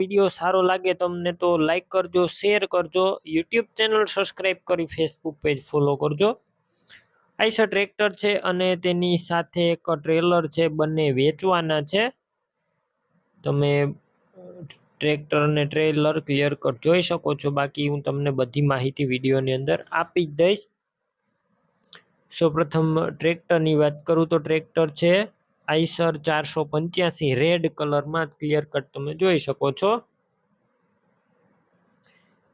Video સારો લાગે તમને તો લાઈક કરજો શેર કરજો. યુટ્યુબ ચેનલ સબસ્ક્રાઈબ કરી ફેસબુક પેજ ફોલો કરજો. આઈસર ટ્રેક્ટર છે અને તેની સાથે એક ટ્રેલર છે, બંને વેચવાના છે. તમે ટ્રેક્ટર અને ટ્રેલર ક્લિયર કટ જોઈ શકો છો. બાકી હું તમને બધી માહિતી વિડીયોની અંદર આપી જ દઈશ. સૌપ્રથમ ટ્રેક્ટરની વાત કરું તો ટ્રેક્ટર છે. આઈસર ચારસો પંચ્યાસી, રેડ કલરમાં ક્લિયર કટ તમે જોઈ શકો છો.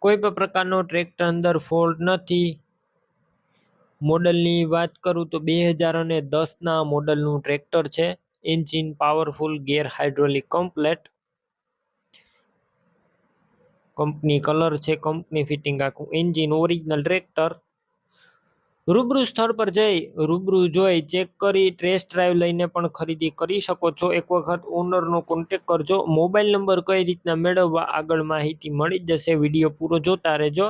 કોઈ પણ પ્રકારનો ટ્રેક્ટર અંદર ફોલ્ટ નથી. મોડલની વાત કરું તો બે હજાર અને દસના મોડલનું ટ્રેક્ટર છે. Engine powerful gear hydraulic complete company colour છે કંપની ફિટિંગ આખું એન્જિન ઓરિજિનલ ટ્રેક્ટર રૂબરૂ સ્થળ પર જઈ રૂબરૂ જોઈ ચેક કરી ટેસ્ટ ડ્રાઈવ લઈને પણ ખરીદી કરી શકો છો. એક વખત ઓનરનો કોન્ટેક કરજો. મોબાઈલ નંબર કઈ રીતના મેળવવા આગળ માહિતી મળી જશે. વીડિયો પૂરો જોતા રહેજો.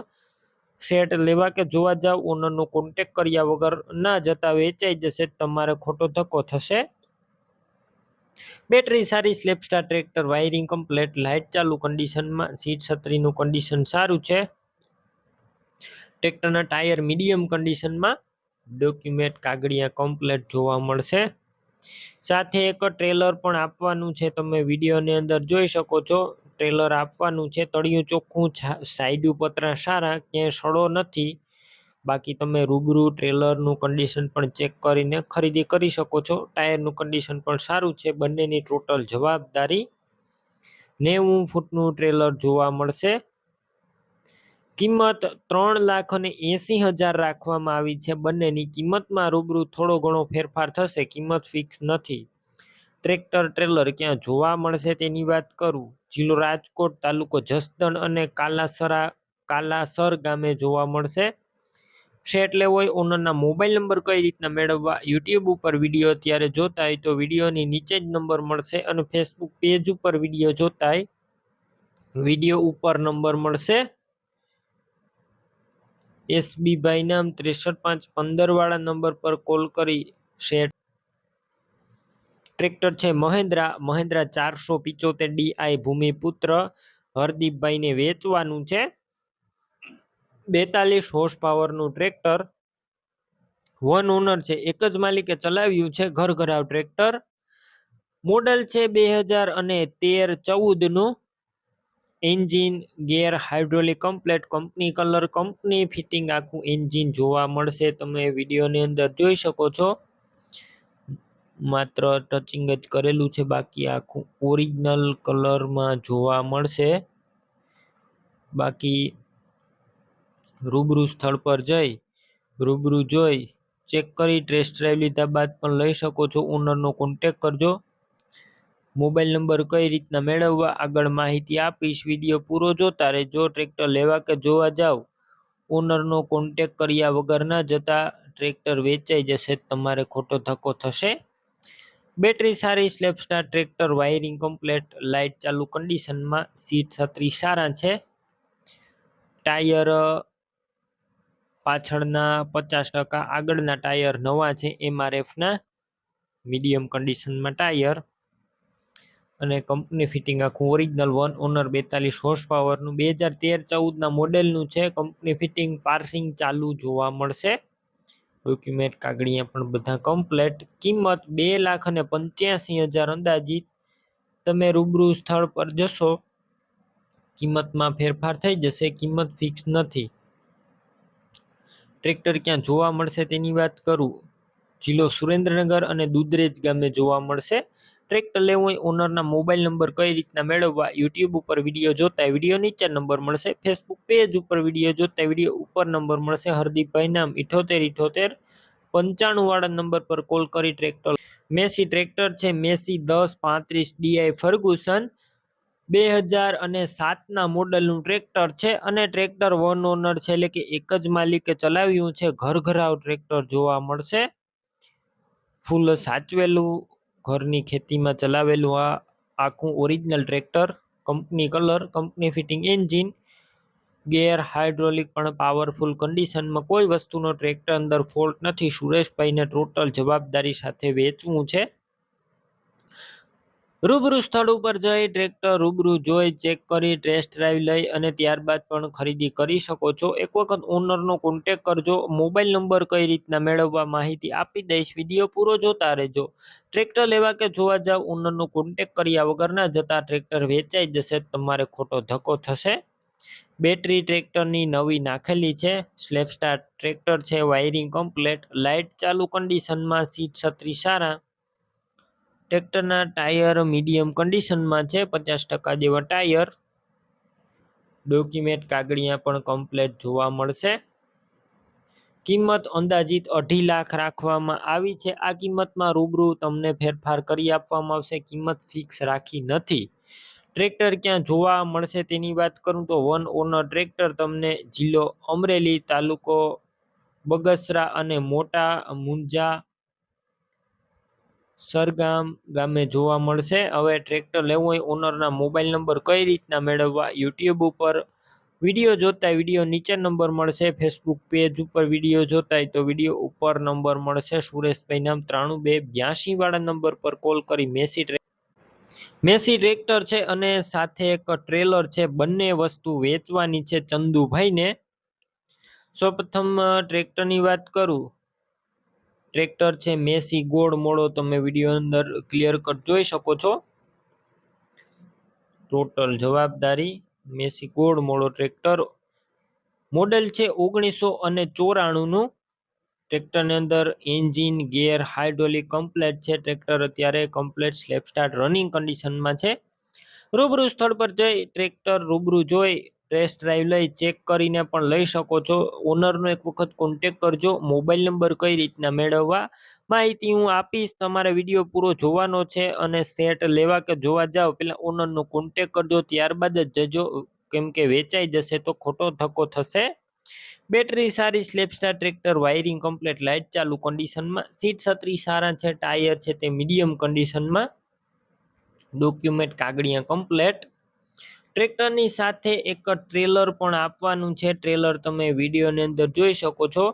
સેટ લેવા કે જોવા જાવ ઓનરનો કોન્ટેક કર્યા વગર ના જતા વેચાઈ જશે. તમારે ખોટો ધક્કો થશે. બેટરી સારી self start tractor wiring complete light ચાલુ કન્ડિશનમાં સીટ છત્રીનું કન્ડિશન સારું છે. ટ્રેક્ટરના ટાયર મીડિયમ કન્ડિશનમાં ડોક્યુમેન્ટ કાગળિયા કમ્પ્લેટ જોવા મળશે. સાથે એક ટ્રેલર પણ આપવાનું છે. તમે વિડીયોની અંદર જોઈ શકો છો. ટ્રેલર આપવાનું છે. તળિયું ચોખ્ખું સાઈડ પતરા સારા, ક્યાંય સડો નથી. બાકી તમે રૂબરૂ ટ્રેલરનું કન્ડિશન પણ ચેક કરીને ખરીદી કરી શકો છો. ટાયરનું કન્ડિશન પણ સારું છે. બંનેની ટોટલ જવાબદારી નેવું ફૂટનું ટ્રેલર જોવા મળશે. કિંમત ત્રણ લાખ અને એંસી હજાર રાખવામાં આવી છે. બંનેની કિંમતમાં રૂબરૂ થોડો ઘણો ફેરફાર થશે. કિંમત ફિક્સ નથી. ટ્રેક્ટર, ટ્રેલર ક્યાં જોવા મળશે તેની વાત કરું. જિલ્લો રાજકોટ તાલુકો જસદણ અને કાલાસરા, કાલાસર ગામે જોવા મળશે. શેટ લેવો હોય ઓનરના મોબાઈલ નંબર કઈ રીતના મેળવવા? યુટ્યુબ ઉપર વીડિયો અત્યારે જોતા હોય તો વિડીયોની નીચે જ નંબર મળશે અને ફેસબુક પેજ ઉપર વીડિયો જોતા હોય વીડિયો ઉપર નંબર મળશે. એસબી નામ ત્રેસઠ પાંચ પંદર વાળા નંબર પર કોલ કરી શેઠ. ટ્રેક્ટર છે મહેન્દ્રા મહેન્દ્રા ચારસો પિચોતેર ડીઆઈ ભૂમિપુત્ર, હરદીપભાઈને વેચવાનું છે. બેતાલીસ હોર્સ પાવરનું ટ્રેક્ટર વન ઓનર છે, એક જ માલિકે ચલાવ્યું છે ઘર ઘરાવ ટ્રેક્ટર મોડલ છે બે હજાર અને તેર ચૌદનું engine, gear hydraulic complete company, colour company, fitting આખું એન્જિન જોવા મળશે. તમે વિડીયોની અંદર જોઈ શકો છો. માત્ર ટચિંગ જ કરેલું છે, બાકી આખું ઓરિજિનલ કલરમાં જોવા મળશે. બાકી રૂબરૂ સ્થળ પર જઈ, રૂબરૂ જોઈ, ચેક કરી, ટેસ્ટ ડ્રાઈવ લીધા બાદ પણ લઈ શકો છો. ઓનરનો કોન્ટેક કરજો. મોબાઈલ નંબર કઈ રીતના મેળવવા આગળ માહિતી આપીશ, વીડિયો પૂરો જોતા રહેજો, ટ્રેક્ટર લેવા કે જોવા જાવ? ઓનરનો કોન્ટેક કર્યા વગર ના જતા ટ્રેક્ટર વેચાઈ જશે, તમારે ખોટો ધક્કો થશે? બેટરી સારી સ્લેબ્સના ટ્રેક્ટર વાયરિંગ કમ્પ્લેટ, લાઇટ ચાલુ કન્ડિશનમાં, સીટ છત્રી સારા છે? ટાયર પાછળના પચાસ ટકા આગળના ટાયર નવા છે એમઆરએફના મીડિયમ કન્ડિશનમાં ટાયર અને કંપની ફિટિંગ આખું ઓરિજિનલ વન ઓનર બેતાલીસ હોર્સ પાવરનું બે હજાર તેર ચૌદના મોડેલનું છે. કંપની ફિટિંગ પાર્સિંગ ચાલુ જોવા મળશે. ડોક્યુમેન્ટ કાગળિયા પણ બધા કમ્પ્લેટ કિંમત બે લાખ અને પંચ્યાસી હજાર અંદાજિત. તમે રૂબરૂ સ્થળ પર જશો, કિંમતમાં ફેરફાર થઈ જશે. કિંમત ફિક્સ નથી. ટ્રેક્ટર ક્યાં જોવા મળશે તેની વાત કરું. જિલ્લો સુરેન્દ્રનગર અને દુધરેજ ગામે જોવા મળશે. ટ્રેક્ટર લેવું હોય ઓનરના મોબાઈલ નંબર કઈ રીતના મેળવવા યુટ્યુબ ઉપર વીડિયો જોતા વીડિયો નીચે નંબર મળશે. ફેસબુક પેજ ઉપર વીડિયો જોતા વીડિયો ઉપર નંબર મળશે. હરદીપભાઈ નામ ઇઠોતેર ઇઠોતેર, પંચાણું વાળા નંબર પર કોલ કરી ટ્રેક્ટર મેસી ટ્રેક્ટર છે, મેસી દસ, પાંત્રીસ ડીઆઈ ફર્ગુસન, બે હજાર અને સાતના મોડલનું ટ્રેક્ટર છે અને ટ્રેક્ટર વન ઓનર છે, એટલે કે એક જ માલિકે ચલાવ્યું છે. ઘર ઘરાવ ટ્રેક્ટર જોવા મળશે. ફૂલ સાચવેલું ઘરની ખેતીમાં ચલાવેલું આ આખું original tractor company colour company fitting engine gear hydraulic પણ પાવરફુલ કન્ડિશનમાં કોઈ વસ્તુનો ટ્રેક્ટર અંદર ફોલ્ટ નથી. સુરેશભાઈને ટોટલ જવાબદારી સાથે વેચવું છે. રૂબરૂ સ્થળ ઉપર જઈ ટ્રેક્ટર રૂબરૂ જોઈ, ચેક કરી ટેસ્ટ ડ્રાઈવ લઈ અને ત્યારબાદ પણ ખરીદી કરી શકો છો. એક વખત ઓનરનો કોન્ટેક કરજો. મોબાઈલ નંબર કઈ રીતના મેળવવા માહિતી આપી દઈશ. વીડિયો પૂરો જોતા રહેજો. ટ્રેક્ટર લેવા કે જોવા જાવ ઓનરનો કોન્ટેક કર્યા વગરના જતા ટ્રેક્ટર વેચાઈ જશે. તમારે ખોટો ધક્કો થશે. બેટરી ટ્રેક્ટરની નવી નાખેલી છે. સ્લેપસ્ટાર ટ્રેક્ટર છે. વાયરિંગ કમ્પ્લેટ લાઇટ ચાલુ કન્ડિશનમાં સીટ છત્રી સારા. ટ્રેક્ટરના ટાયર મીડિયમ કન્ડિશનમાં છે, પચાસ ટકા જેવા ટાયર. ડોક્યુમેન્ટ કાગળિયા પણ કમ્પ્લેટ જોવા મળશે. કિંમત અંદાજિત અઢી લાખ રાખવામાં આવી છે. આ કિંમતમાં રૂબરૂ તમને ફેરફાર કરી આપવામાં આવશે. કિંમત ફિક્સ રાખી નથી. ટ્રેક્ટર ક્યાં જોવા મળશે તેની વાત કરું તો વન ઓનર ટ્રેક્ટર તમને જિલ્લો અમરેલી તાલુકો બગસરા અને મોટા મુંજા સરગામ ગામે જોવા મળશે. હવે ટ્રેક્ટર લેવું હોય ઓનરના મોબાઈલ નંબર કઈ રીતના મેળવવા યુટ્યુબ ઉપર વીડિયો જોતા વીડિયો નીચે નંબર મળશે. ફેસબુક પેજ ઉપર વીડિયો જોતા તો વીડિયો ઉપર નંબર મળશે. સુરેશભાઈ નામ ત્રાણું બે બ્યાસી વાળા નંબર પર કોલ કરી મેસી મેસી ટ્રેક્ટર છે અને સાથે એક ટ્રેલર છે. બંને વસ્તુ વેચવાની છે ચંદુભાઈને. સૌપ્રથમ ટ્રેક્ટરની વાત કરું. ટ્રેક્ટર છે, મેસી, ગોળ મોડો તમે વીડિયો અંદર ક્લિયર કટ જોઈ શકો છો. ટોટલ જવાબદારી, મેસી, ગોળ મોડો ટ્રેક્ટર. મોડેલ છે ઓગણીસો અને ચોરાણુંનું. ટ્રેક્ટરની અંદર એન્જિન ગેર હાઇડ્રોલિક કમ્પ્લેટ છે. ટ્રેક્ટર અત્યારે કમ્પ્લેટ સ્લેપ સ્ટાર્ટ રનિંગ કન્ડિશનમાં છે. રૂબરૂ સ્થળ પર જઈ ટ્રેક્ટર રૂબરૂ જોઈ ટેસ્ટ ડ્રાઈવ લઈ ચેક કરીને પણ લઈ શકો છો. ઓનરનો એક વખત કોન્ટેક કરજો. મોબાઈલ નંબર કઈ રીતના મેળવવા? માહિતી હું આપીશ. તમારે વીડિયો પૂરો જોવાનો છે અને સેટ લેવા કે જોવા જાઓ પેલા ઓનરનો કોન્ટેક કરજો. ત્યારબાદ જ જજો. કેમ કે વેચાઈ જશે તો ખોટો ધક્કો થશે. બેટરી સારી self start tractor wiring complete light ચાલુ કન્ડિશનમાં સીટ છત્રી સારા છે ટાયર છે તે મીડિયમ કન્ડિશનમાં ડોક્યુમેન્ટ કાગળિયા કમ્પ્લેટ ટ્રેક્ટરની સાથે એક ટ્રેલર પણ આપવાનું છે. ટ્રેલર તમે વિડીયોની અંદર જોઈ શકો છો.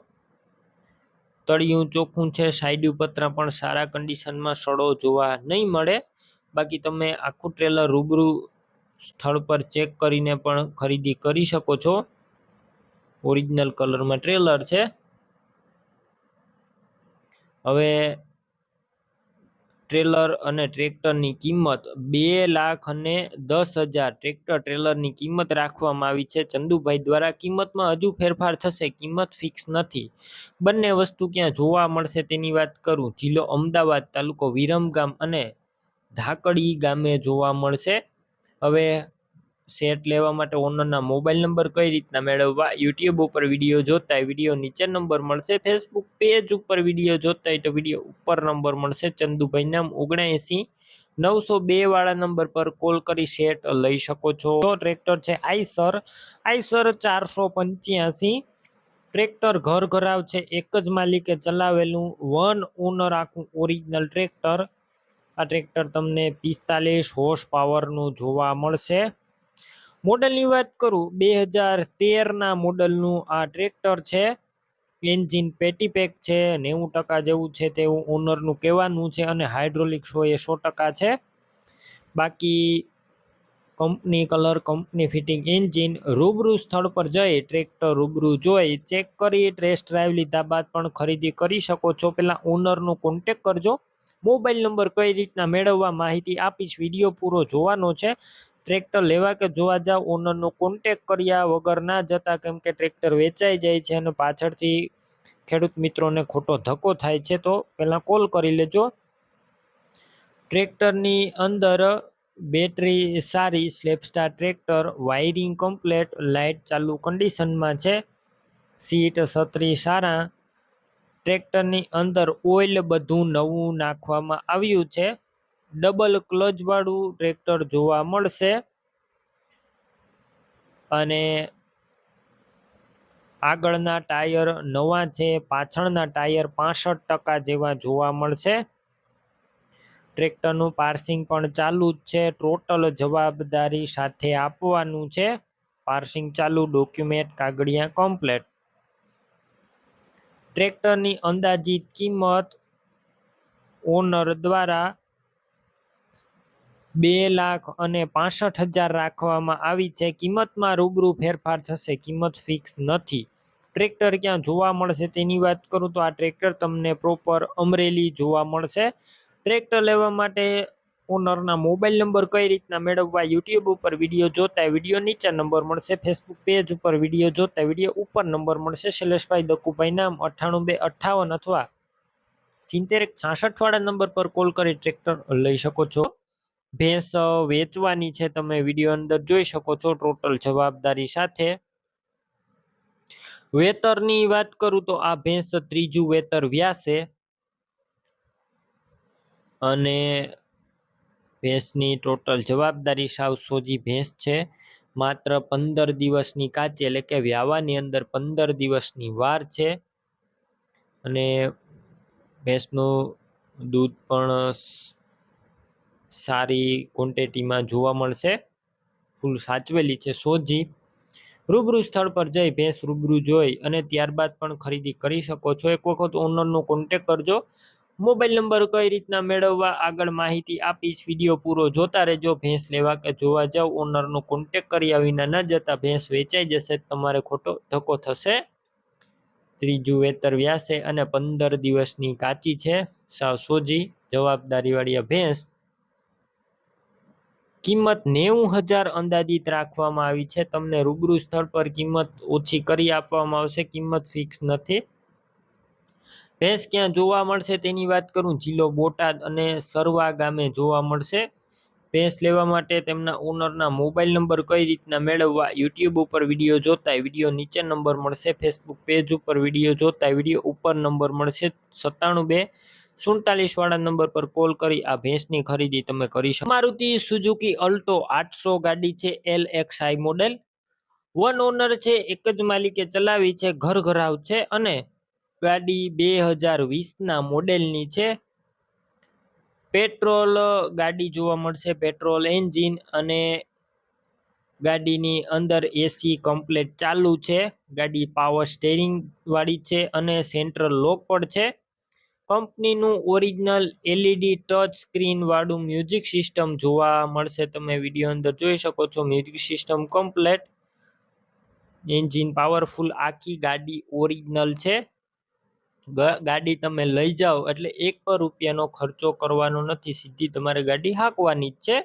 તળિયું ચોખ્ખું છે, સાઈડ પતરા પણ સારા કન્ડિશનમાં સડો જોવા નહીં મળે. બાકી તમે આખું ટ્રેલર રૂબરૂ સ્થળ પર ચેક કરીને પણ ખરીદી કરી શકો છો. ઓરિજિનલ કલરમાં ટ્રેલર છે. હવે ટ્રેલર અને ટ્રેક્ટરની કિંમત બે લાખ અને દસ હજાર. ટ્રેક્ટર ટ્રેલરની કિંમત રાખવામાં આવી છે. ચંદુભાઈ દ્વારા કિંમતમાં હજુ ફેરફાર થશે? કિંમત ફિક્સ નથી. બંને વસ્તુ ક્યાં જોવા મળશે તેની વાત કરું. જિલ્લો અમદાવાદ તાલુકો વિરમગામ અને ધાકડી ગામે જોવા મળશે. હવે સેટ લેવા માટે ઓનરના મોબાઈલ નંબર કઈ રીતના મેળવવા, યુટ્યુબ ઉપર વીડિયો જોતા હોય વીડિયો નીચે નંબર મળશે, ફેસબુક પેજ ઉપર વીડિયો જોતા હોય તો વીડિયો ઉપર નંબર મળશે. ચંદુભાઈ નામ ઓગણએંસી, નવસો બે વાળા નંબર પર કોલ કરી સેટ લઈ શકો છો. ટ્રેક્ટર છે આઈસર આઈસર ચારસો પંચ્યાસી, ટ્રેક્ટર ઘર ઘરાવ છે, એક જ માલિકે ચલાવેલું, વન ઓનર આખું ઓરિજિનલ ટ્રેક્ટર. આ ટ્રેક્ટર તમને પિસ્તાલીસ હોર્સ પાવરનું જોવા મળશે. મોડલની વાત કરું, બે હજાર તેરના મોડલનું આ ટ્રેક્ટર છે. એન્જિન પેટીપેક છે, નેવું ટકા જેવું છે તેવું ઓનરનું કહેવાનું છે અને હાઇડ્રોલિક્સ હોય એ સો ટકા છે. બાકી company colour, company fitting, engine રૂબરૂ સ્થળ પર જઈ ટ્રેક્ટર રૂબરૂ જોઈ, ચેક કરી, ટેસ્ટ ડ્રાઈવ લીધા બાદ પણ ખરીદી કરી શકો છો. પહેલાં ઓનરનો કોન્ટેક કરજો. મોબાઈલ નંબર કઈ રીતના મેળવવા માહિતી આપીશ, વીડિયો પૂરો જોવાનો છે. ટ્રેક્ટર લેવા કે જોવા જાવ ઓનરનો કોન્ટેક કર્યા વગર ના જતા, કેમ કે ટ્રેક્ટર વેચાઈ જાય છે અને પાછળથી ખેડૂત મિત્રોને ખોટો ધક્કો થાય છે, તો પહેલાં કોલ કરી લેજો. ટ્રેક્ટરની અંદર બેટરી સારી self start tractor wiring complete light ચાલુ કન્ડિશનમાં છે. સીટ છત્રી સારા. ટ્રેક્ટરની અંદર ઓઇલ બધું નવું નાખવામાં આવ્યું છે. ડબલ ક્લચવાળું ટ્રેક્ટર જોવા મળશે. અને આગળના ટાયર નવા છે, પાછળના ટાયર પાસઠ ટકા જેવા જોવા મળશે. ટ્રેક્ટરનું પાર્સિંગ પણ ચાલુ જ છે, ટોટલ જવાબદારી સાથે આપવાનું છે. પાર્સિંગ ચાલુ, ડોક્યુમેન્ટ કાગળિયા કમ્પ્લેટ. ટ્રેક્ટરની અંદાજિત કિંમત ઓનર દ્વારા બે લાખ અને પાસઠ હજાર રાખવામાં આવી છે. કિંમતમાં રૂબરૂ ફેરફાર થશે. કિંમત ફિક્સ નથી. ટ્રેક્ટર ક્યાં જોવા મળશે તેની વાત કરું તો આ ટ્રેક્ટર તમને પ્રોપર અમરેલી જોવા મળશે. ટ્રેક્ટર લેવા માટે ઓનરના મોબાઈલ નંબર કઈ રીતના મેળવવા યુટ્યુબ ઉપર વીડિયો જોતા વીડિયો નીચે નંબર મળશે. ફેસબુક પેજ ઉપર વીડિયો જોતા વીડિયો ઉપર નંબર મળશે. શૈલેષભાઈ દક્કુભાઈ નામ અઠ્ઠાણું બે અઠ્ઠાવન અથવા સિત્તેર એક છાસઠ વાળા નંબર પર કોલ કરી ટ્રેક્ટર લઈ શકો છો. ભેંસ વેચવાની છે, તમે વીડિયો અંદર જોઈ શકો છો ટોટલ જવાબદારી સાથે. વેતરની વાત કરું તો આ ભેંસ ત્રીજું વેતર વ્યાસે. અને ભેંસની ટોટલ જવાબદારી સાવ સોજી ભેંસ છે. માત્ર પંદર દિવસની કાચે, એટલે કે વ્યાવાની અંદર પંદર દિવસની વાર છે. અને ભેંસનું દૂધ પણ સારી ક્વોન્ટિટીમાં જોવા મળશે. ફૂલ સાચવેલી છે સોજી. રૂબરૂ સ્થળ પર જઈ ભેંસ રૂબરૂ જોઈ અને ત્યારબાદ પણ ખરીદી કરી શકો છો. એક વખત ઓનરનો કોન્ટેક કરજો. મોબાઈલ નંબર કઈ રીતના મેળવવા આગળ માહિતી આપીશ. વીડિયો પૂરો જોતા રહેજો. ભેંસ લેવા કે જોવા જાવ. ઓનરનો કોન્ટેક કર્યા વિના ન જતા ભેંસ વેચાઈ જશે. તમારે ખોટો ધક્કો થશે. ત્રીજું વેતર વ્યાસે અને પંદર દિવસની કાચી છે. સાવ સોજી. જવાબદારીવાળી ભેંસ કિંમત નેવું હજાર અંદાજિત રાખવામાં આવી છે. તમને રૂબરૂ સ્થળ પર કિંમત ઓછી કરી આપવામાં આવશે. કિંમત ફિક્સ નથી. ભેંસ ક્યાં જોવા મળશે તેની વાત કરું. જિલ્લો બોટાદ અને સરવા ગામે જોવા મળશે. ભેંસ લેવા માટે તેમના ઓનરના મોબાઈલ નંબર કઈ રીતના મેળવવા યુટ્યુબ ઉપર વીડિયો જોતા વીડિયો નીચે નંબર મળશે. ફેસબુક પેજ ઉપર વીડિયો જોતા વીડિયો ઉપર નંબર મળશે. સત્તાણું બે સુડતાલીસ વાળા નંબર પર કોલ કરી આ ભેંસની ખરીદી તમે કરી શકો. મારુતિ સુઝુકી અલ્ટો આઠસો ગાડી છે L X I model. One owner છે, એક જ માલિકે ચલાવી છે ઘર ઘરાવ છે અને ગાડી બે હજાર વીસના મોડેલની છે. પેટ્રોલ ગાડી જોવા મળશે, પેટ્રોલ એન્જિન અને ગાડીની અંદર એસી કમ્પ્લેટ ચાલુ છે. ગાડી પાવર સ્ટેરિંગ વાળી છે અને સેન્ટ્રલ લોક પણ છે. કંપનીનું ઓરિજિનલ એલઈડી ટચ સ્ક્રીન વાળું મ્યુઝિક સિસ્ટમ જોવા મળશે. તમે વીડિયો અંદર જોઈ શકો છો. Music system complete. Engine powerful. આખી ગાડી ઓરિજિનલ છે. ગાડી તમે લઈ જાઓ એટલે એક પણ રૂપિયાનો ખર્ચો કરવાનો નથી. સીધી તમારે ગાડી હાંકવાની જ છે.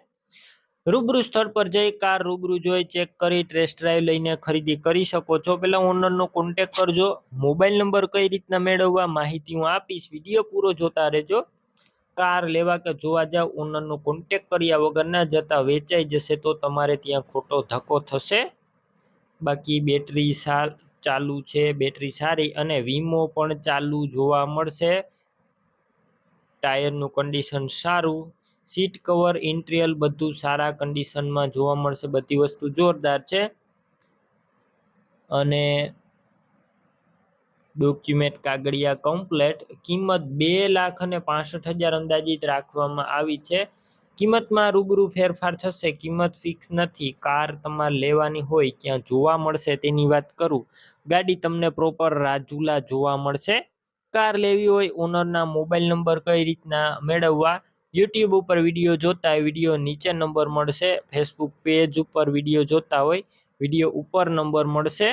રૂબરૂ સ્થળ પર જઈ કાર રૂબરૂ જોઈ ચેક કરી ટેસ્ટ ડ્રાઈવ લઈને ખરીદી કરી શકો છો. પેલા ઓનરનો કોન્ટેક કરજો. મોબાઈલ નંબર કઈ રીતના મેળવવા માહિતી હું આપીશ. વીડિયો પૂરો જોતા રહેજો. કાર લેવા કે જોવા જાવ ઓનરનો કોન્ટેક કર્યા વગર ના જતા વેચાઈ જશે તો તમારે ત્યાં ખોટો ધક્કો થશે. બાકી બેટરી સાલ ચાલુ છે બેટરી સારી અને વીમો પણ ચાલુ જોવા મળશે. ટાયરનું કન્ડિશન સારું. સીટ કવર, ઇન્ટ્રીયલ બધું સારા કન્ડિશનમાં જોવા મળશે. બધી વસ્તુ જોરદાર છે. અને ડોક્યુમેન્ટ કાગળિયા કમ્પ્લેટ કિંમત બે લાખ અને પાસઠ હજાર અંદાજિત રાખવામાં આવી છે. કિંમતમાં રૂબરૂ ફેરફાર થશે. કિંમત ફિક્સ નથી. કાર તમારે લેવાની હોય, ક્યાં જોવા મળશે તેની વાત કરું. ગાડી તમને પ્રોપર રાજુલા જોવા મળશે. કાર લેવી હોય ઓનરના મોબાઈલ નંબર કઈ રીતના મેળવવા? યુટ્યુબ ઉપર વીડિયો જોતા હોય વીડિયો નીચે નંબર મળશે. ફેસબુક પેજ ઉપર વીડિયો જોતા હોય વીડિયો ઉપર નંબર મળશે.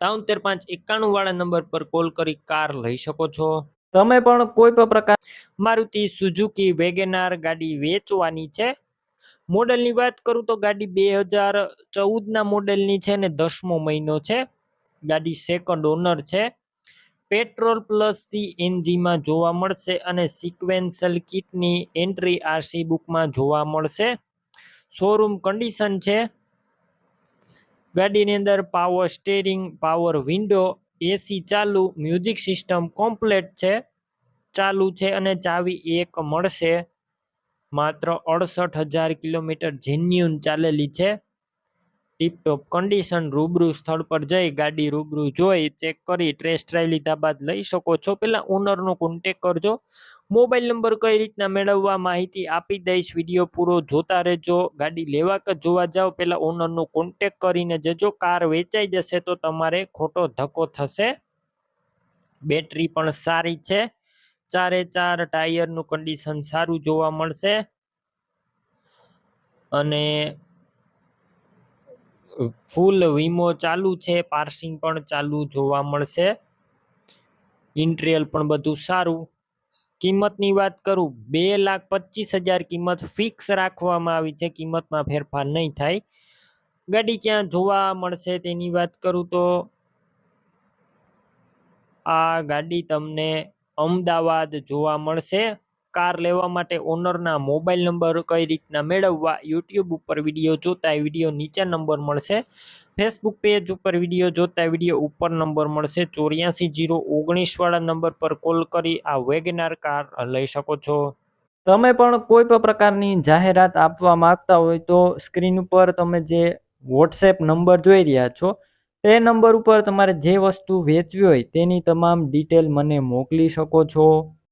ત્રાઉતેર પાંચ એકાણું વાળા નંબર પર કોલ કરી કાર લઈ શકો છો. તમે પણ કોઈ પણ પ્રકાર મારુતિ સુઝુકી વેગેનાર ગાડી વેચવાની છે. મોડેલની વાત કરું તો ગાડી બે હજાર ચૌદના મોડેલની છે ને દસમો મહિનો છે. ગાડી સેકન્ડ ઓનર છે. પેટ્રોલ પ્લસ સીએનજીમાં જોવા મળશે અને સિક્વેન્સલ કિટની એન્ટ્રી આરસી બુકમાં જોવા મળશે. શોરૂમ કન્ડિશન છે. ગાડીની અંદર power steering, power window AC ચાલુ, મ્યુઝિક સિસ્ટમ કોમ્પ્લેટ છે. ચાલુ છે અને ચાવી એક મળશે. માત્ર અડસઠ હજાર કિલોમીટર જેન્યુન ચાલેલી છે. ટીપટોપ કન્ડિશન રૂબરૂ સ્થળ પર જઈ ગાડી રૂબરૂ જોઈ ચેક કરી ટેસ્ટ ડ્રાઈવ લીધા બાદ લઈ શકો છો. પહેલાં ઓનરનો કોન્ટેક કરજો. મોબાઈલ નંબર કઈ રીતના મેળવવા માહિતી આપી દઈશ. વીડિયો પૂરો જોતા રહેજો. ગાડી લેવા કે જોવા જાઓ પહેલાં ઓનરનો કોન્ટેક કરીને જજો. કાર વેચાઈ જશે તો તમારે ખોટો ધક્કો થશે. બેટરી પણ સારી છે. ચારે ચાર ટાયરનું કન્ડિશન સારું જોવા મળશે. અને ફૂલ વીમો ચાલુ છે, પાર્સિંગ પણ ચાલુ જોવા મળશે. ઇન્ટ્રીયલ પણ બધું સારું. કિંમતની વાત કરું, બે લાખ પચીસ હજાર કિંમત ફિક્સ રાખવામાં આવી છે, કિંમતમાં ફેરફાર નહીં થાય. ગાડી ક્યાં જોવા મળશે તેની વાત કરું તો, આ ગાડી તમને અમદાવાદ જોવા મળશે. કાર લેવા માટે ઓનરના મોબાઈલ નંબર કઈ રીતના મેળવવા યુટ્યુબ ઉપર વીડિયો જોતા વીડિયો નીચે નંબર મળશે. ફેસબુક પેજ ઉપર વીડિયો જોતા વીડિયો ઉપર નંબર મળશે. ચોર્યાસી જીરો ઓગણીસવાળા નંબર પર કોલ કરી આ વેગનાર કાર લઈ શકો છો. તમે પણ કોઈ પણ પ્રકારની જાહેરાત આપવા માંગતા હોય તો સ્ક્રીન ઉપર તમે જે વોટ્સએપ નંબર જોઈ રહ્યા છો, તે નંબર ઉપર તમારે જે વસ્તુ વેચવી હોય તેની તમામ ડિટેલ મને મોકલી શકો છો.